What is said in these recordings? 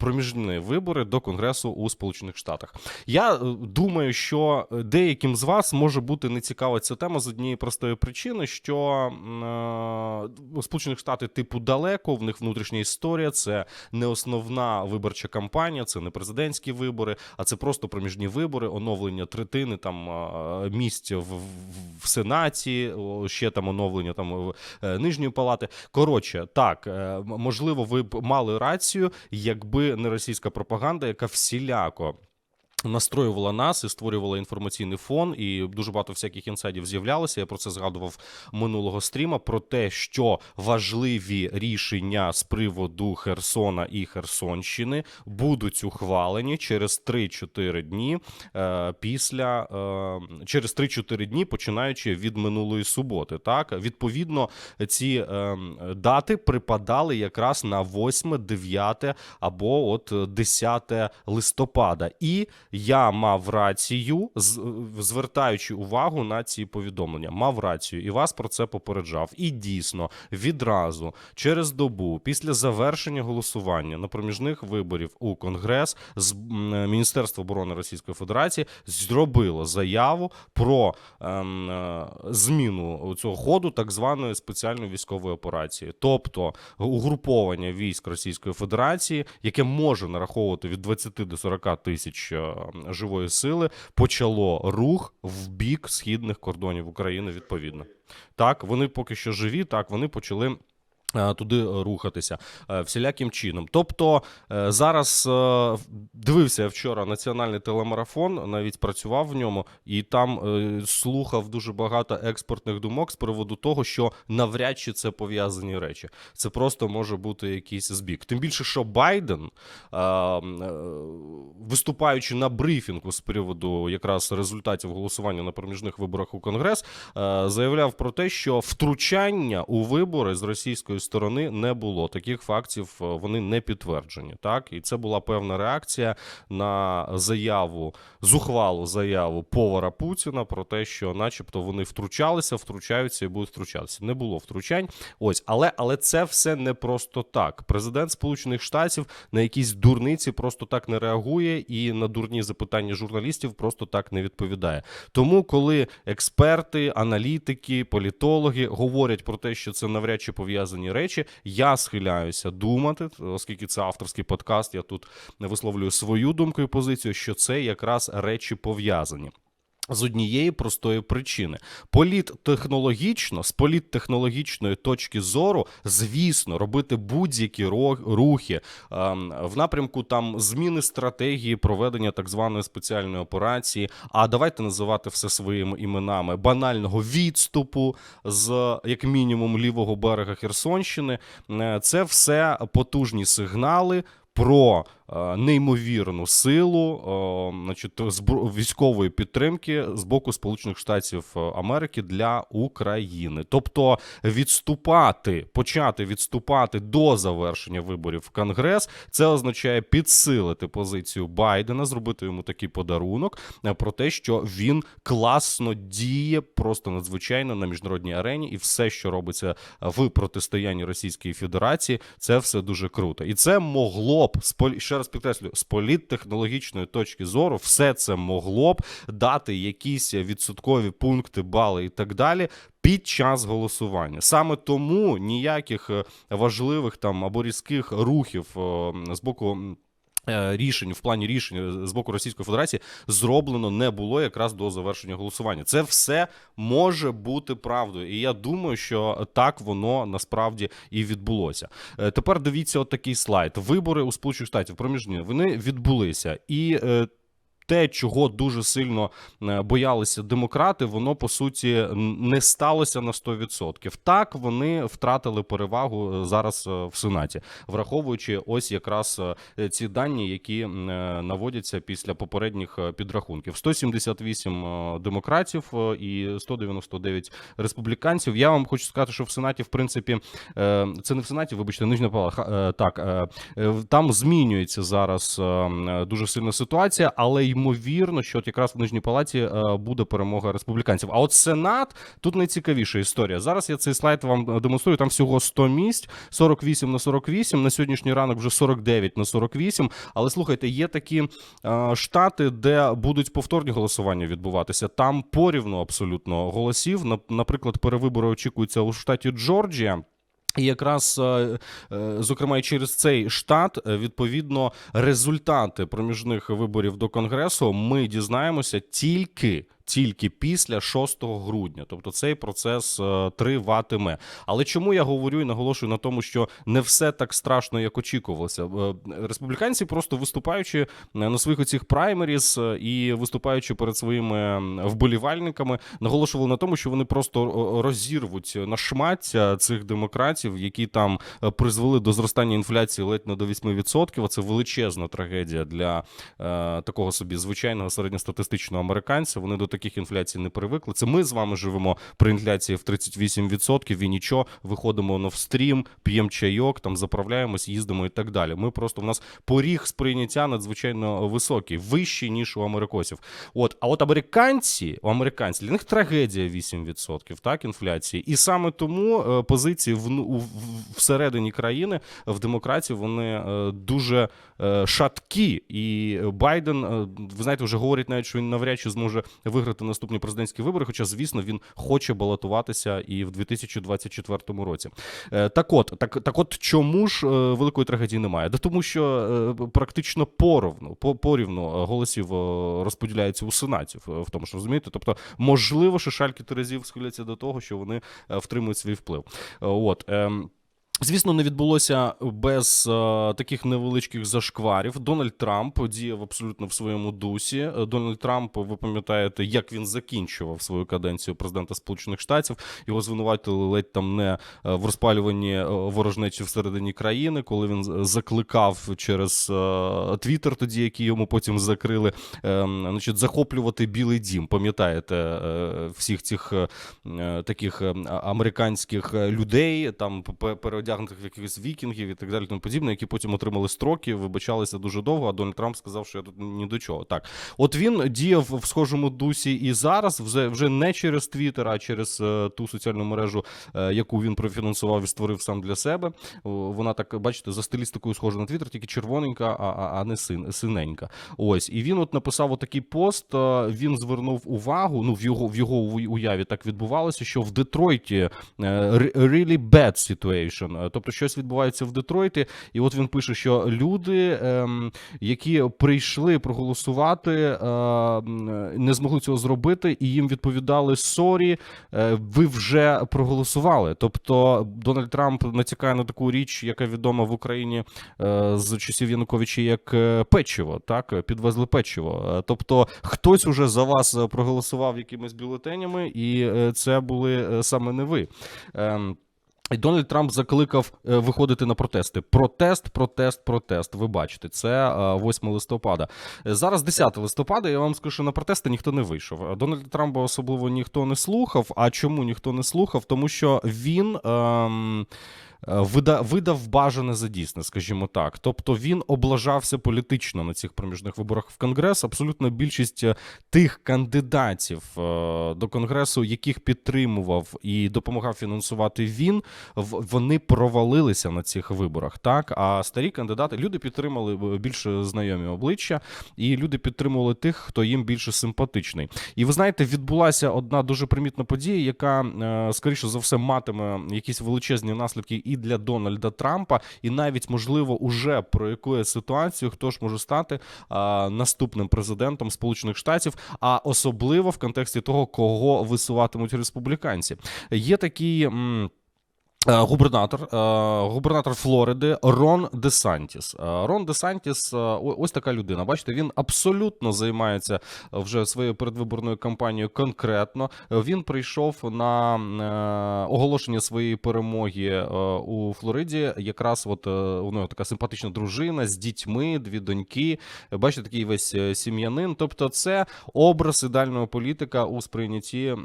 проміжні вибори до Конгресу у Сполучених Штатах. Я е, думаю, що деяким з вас може бути не цікава ця тема з однієї простої причини, що е, Сполучених Штати типу далеко, в них внутрішня історія, це не основна виборча кампанія, це не президентські вибори, а це просто проміжні вибори, оновлення третини там е, місць в, в, Сенаті, ще там оновлення там е, нижньої палати. Коротше, так е, можливо, ви б мали рацію, якби не російська пропаганда, яка всіляко. Настроювала нас і створювала інформаційний фон, і дуже багато всяких інсайдів з'являлося. Я про це згадував минулого стріма. Про те, що важливі рішення з приводу Херсона і Херсонщини будуть ухвалені через 3-4 дні е, після е, через 3-4 дні, починаючи від минулої суботи. Так відповідно, ці е, дати припадали якраз на 8, 9 або от 10 листопада. І я мав рацію, звертаючи увагу на ці повідомлення. Мав рацію і вас про це попереджав. І дійсно, відразу через добу після завершення голосування на проміжних виборів у Конгрес з м, Міністерство оборони Російської Федерації зробило заяву про ем, е, зміну цього ходу так званої спеціальної військової операції, тобто угруповання військ Російської Федерації, яке може нараховувати від 20 до 40 тисяч е, живої сили, почало рух в бік східних кордонів України. Відповідно, так вони поки що живі. Так вони почали. Е, Туди рухатися е, всіляким чином. Тобто е, зараз дивився вчора національний телемарафон, навіть працював в ньому, і там слухав дуже багато експортних думок з приводу того, що навряд чи це пов'язані речі. Це просто може бути якийсь збіг. Тим більше, що Байден, виступаючи на брифінгу з приводу якраз результатів голосування на проміжних виборах у Конгрес, заявляв про те, що втручання у вибори з російської сторони не було. Таких фактів е, вони не підтверджені. Так, і це була певна реакція на заяву, зухвалу заяву повара Путіна про те, що, начебто, вони втручалися, втручаються і будуть втручатися. Не було втручань. Ось, але але це все не просто так. Президент Сполучених Штатів на якісь дурниці просто так не реагує і на дурні запитання журналістів просто так не відповідає. Тому, коли експерти, аналітики, політологи говорять про те, що це навряд чи пов'язані речі, я схиляюся думати, оскільки це авторський подкаст, я тут не висловлюю свою думку і позицію, що це якраз речі пов'язані. З однієї простої причини політтехнологічно, з політтехнологічної точки зору, звісно, робити будь-які рухи ем, в напрямку там зміни стратегії проведення так званої спеціальної операції. А давайте називати все своїми іменами банального відступу з як мінімум лівого берега Херсонщини. Е, Це все потужні сигнали. Про е, неймовірну силу е, значить, військової підтримки з боку Сполучених Штатів е, Америки для України, тобто відступати, почати відступати до завершення виборів в Конгрес, це означає підсилити позицію Байдена, зробити йому такий подарунок про те, що він класно діє, просто надзвичайно на міжнародній арені, і все, що робиться в протистоянні Російської Федерації, це все дуже круто. І це могло б з полі- ще раз підкреслю, з політтехнологічної точки зору, все це могло б дати якісь відсоткові пункти, бали і так далі. Під час голосування саме тому ніяких е, важливих там або різких рухів е, з боку рішень в плані рішень з боку Російської Федерації зроблено не було якраз до завершення голосування. Це все може бути правдою, і я думаю, що так воно насправді і відбулося. Е, Тепер дивіться, от такий слайд. Вибори у Сполучених Штатів проміжні вони відбулися і. Те, чого дуже сильно е, боялися демократи, воно по суті не сталося на 100%. Так вони втратили перевагу е, зараз е, в Сенаті, враховуючи ось якраз ці дані, які наводяться після попередніх підрахунків: 178 е, демократів і 199 республіканців. Я вам хочу сказати, що в Сенаті, в принципі, це не в Сенаті, вибачте, нижня палата. Так, там змінюється зараз е, дуже сильна ситуація, але ймовірно, що от якраз в нижній палаті е, буде перемога республіканців. А от сенат тут найцікавіша історія. Зараз я цей слайд вам демонструю. Там всього 100 місць, 48 на 48, На сьогоднішній ранок вже 49 на 48. Але слухайте, є такі е, штати, де будуть повторні голосування відбуватися. Там порівну абсолютно голосів. На- Наприклад, перевибори очікуються у штаті Джорджія. І якраз, е, е, зокрема, і через цей штат, е, відповідно, результати проміжних виборів до Конгресу ми дізнаємося тільки. Тільки після 6 грудня, тобто цей процес е, триватиме. Але чому я говорю і наголошую на тому, що не все так страшно, як очікувалося. Е, Республіканці, просто виступаючи на своїх оцих праймеріс е, і виступаючи перед своїми вболівальниками, наголошували на тому, що вони просто е, розірвуть на шмаття цих демократів, які там е, призвели до зростання інфляції ледь не до 8%. А Це величезна трагедія для е, такого собі звичайного середньостатистичного американця. Вони до таких інфляцій не привикли. Це ми з вами живемо при інфляції в 38%, і нічого, виходимо на стрім, п'ємо чайок, там заправляємось, їздимо і так далі. Ми просто в нас поріг сприйняття надзвичайно високий, вищий ніж у америкосів. От, а от американці, у американців для них трагедія 8%, так, інфляції. І саме тому е, позиції в, в, в- всередині країни в демократів вони е, дуже е, шаткі. І Байден, ви знаєте, вже говорить навіть, що він навряд чи зможе виграти наступні президентські вибори. Хоча, звісно, він хоче балотуватися і в 2024 році. Е, Так от, так, так от чому ж е, великої трагедії немає? Да тому що е, практично поровну, по, порівну голосів розподіляється у сенаті, в, тому ж розумієте. Тобто, можливо, що шальки Терезів схиляться до того, що вони втримують свій вплив. От. Ем, Звісно, не відбулося без е, таких невеличких зашкварів. Дональд Трамп діяв абсолютно в своєму дусі. Е, Дональд Трамп, ви пам'ятаєте, як він закінчував свою каденцію президента Сполучених Штатів. Його звинуватили ледь там не е, в розпалюванні ворожнечі всередині країни, коли він закликав через Твіттер, тоді який йому потім закрили, е, значить, захоплювати Білий Дім. Пам'ятаєте е, всіх цих е, таких е, американських людей, там пе- переодягнутих в якихось вікінгів і так далі, тому подібне, які потім отримали строки, вибачалися дуже довго. А Дональд Трамп сказав, що я тут ні до чого. Так, от він діяв в схожому дусі і зараз, вже, вже не через Твіттер, а через е, ту соціальну мережу, е, яку він профінансував і створив сам для себе. Вона так, бачите, за стилістикою схожа на Твіттер, тільки червоненька, а, а, не син, синенька. Ось, і він от написав отакий пост. е, Він звернув увагу. Ну, в його в його уяві так відбувалося, що в Детройті re- really bad situation. Е, Тобто, щось відбувається в Детройті, і от він пише, що люди, ем, які прийшли проголосувати, е, не змогли цього зробити, і їм відповідали сорі, е, ви вже проголосували. Тобто Дональд Трамп натякає на таку річ, яка відома в Україні з часів Януковича як печиво, так підвезли печиво. Тобто хтось уже за вас проголосував якимись бюлетенями, і це були саме не ви. Дональд Трамп закликав е, виходити на протести. Протест, протест, протест. Ви бачите, це е, 8 листопада. Е, Зараз 10 листопада. Я вам скажу, що на протести ніхто не вийшов. Е, Дональда Трампа особливо ніхто не слухав. А чому ніхто не слухав? Тому що він. Ем... е, вида- видав бажане за дійсне, скажімо так. Тобто він облажався політично на цих проміжних виборах в Конгрес. Абсолютно більшість е, тих кандидатів е, до Конгресу, яких підтримував і допомагав фінансувати він, вони провалилися на цих виборах. Так, а старі кандидати люди підтримали більш знайомі обличчя, і люди підтримували тих, хто їм більше симпатичний. І ви знаєте, відбулася одна дуже примітна подія, яка скоріше за все матиме якісь величезні наслідки і для Дональда Трампа, і навіть можливо уже проякує ситуацію, хто ж може стати а, наступним президентом Сполучених Штатів, а особливо в контексті того, кого висуватимуть республіканці. Є такі. м, Губернатор, е, губернатор Флориди Рон Десантіс. Е, Рон Десантіс, е, ось така людина. Бачите, він абсолютно займається вже своєю передвиборною кампанією конкретно. Е, Він прийшов на е, оголошення своєї перемоги е, у Флориді. Якраз от е, у нього така симпатична дружина з дітьми, дві доньки. Е, Бачите, такий весь е, сім'янин. Тобто, це образ ідеального політика у сприйнятті е,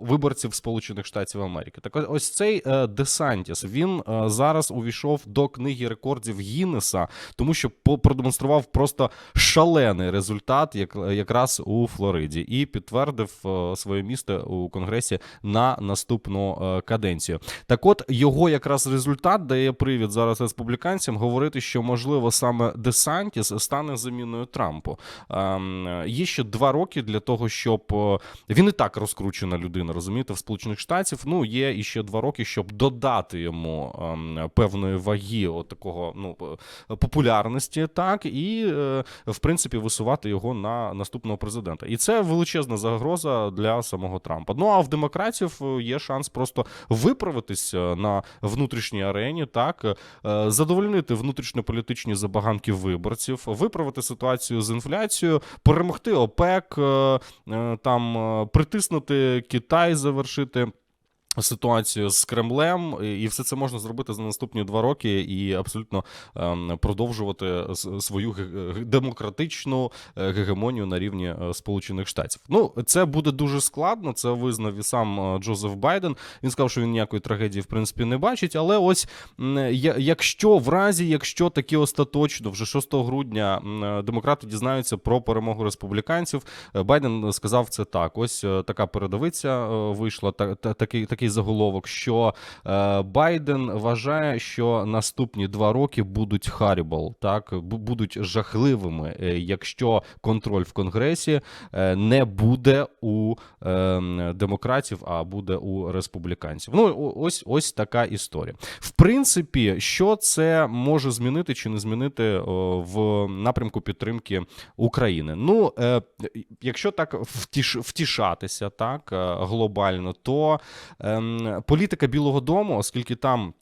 виборців Сполучених Штатів Америки. Так ось ось цей е, Десантіс він е, зараз увійшов до книги рекордів Гіннеса, тому що продемонстрував просто шалений результат, як якраз у Флориді, і підтвердив е, своє місце у конгресі на наступну каденцію. Так, от його якраз результат дає привід зараз республіканцям говорити, що можливо саме Десантіс стане заміною Трампу. Ем, Є ще два роки для того, щоб він і так розкручена людина, розумієте, в Сполучених Штатів. Ну є і ще два роки, щоб додати йому ем, певної ваги, от такого ну е, популярності, так і е, в принципі висувати його на наступного президента. І це величезна загроза для самого Трампа. Ну а в демократів е, є шанс просто виправитись на внутрішній арені, так задовольнити внутрішньополітичні забаганки виборців, виправити ситуацію з інфляцією, перемогти ОПЕК, там притиснути Китай, завершити. Ситуацію з Кремлем, і все це можна зробити за наступні два роки і абсолютно ем, продовжувати свою демократичну е, гегемонію на рівні е, Сполучених Штатів. Ну це буде дуже складно. Це визнав і сам е, Джозеф Байден. Він сказав, що він ніякої трагедії в принципі не бачить. Але ось якщо в разі, якщо таки остаточно, вже 6 грудня демократи дізнаються про перемогу республіканців, Байден сказав це так. Ось така передовиця вийшла, та, та, такий, такий заголовок, що е, Байден вважає, що наступні два роки будуть харібл, так будуть жахливими, е, якщо контроль в конгресі е, не буде у е, демократів, а буде у республіканців. Ну ось ось така історія. В принципі, що це може змінити чи не змінити в напрямку підтримки України? Ну, е, якщо так втіш, втішатися так е, глобально, то ем, політика Білого Дому, оскільки там.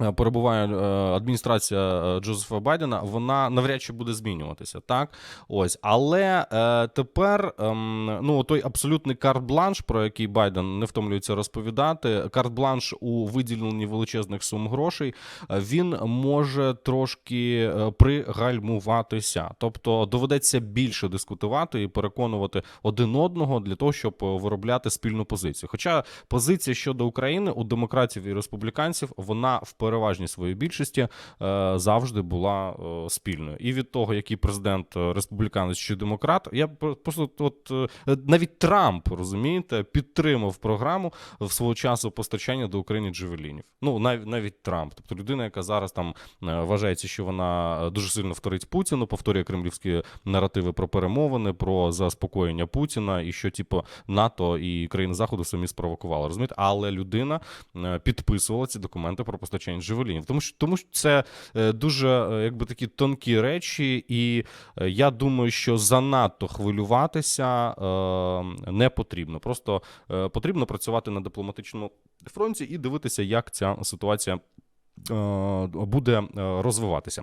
Е, Перебуває е, адміністрація е, Джозефа Байдена, вона навряд чи буде змінюватися, так ось. Але е, тепер ем, ну той абсолютний карт-бланш, про який Байден не втомлюється розповідати, карт-бланш у виділенні величезних сум грошей, е, він може трошки е, пригальмуватися. Тобто доведеться більше дискутувати і переконувати один одного для того, щоб е, виробляти спільну позицію. Хоча позиція щодо України у демократів і республіканців вона в переважній своїй більшості е, завжди була е, спільною. І від того, який президент е, республіканець чи демократ, я про- просто от навіть Трамп розумієте, підтримав програму в свого часу постачання до України джевелінів. Ну навіть навіть Трамп, тобто людина, яка зараз там вважається, що вона дуже сильно вторить Путіну, повторює кремлівські наративи про перемовини, про заспокоєння Путіна, і що, типу, НАТО і країни Заходу самі спровокували. Розумієте, але людина підписувала ці документи про постачання джевелінів. Тому що тому що це е, дуже е, якби такі тонкі речі, і е, я думаю, що занадто хвилюватися не потрібно. Просто потрібно працювати на дипломатичному фронті і дивитися, як ця ситуація. Буде розвиватися.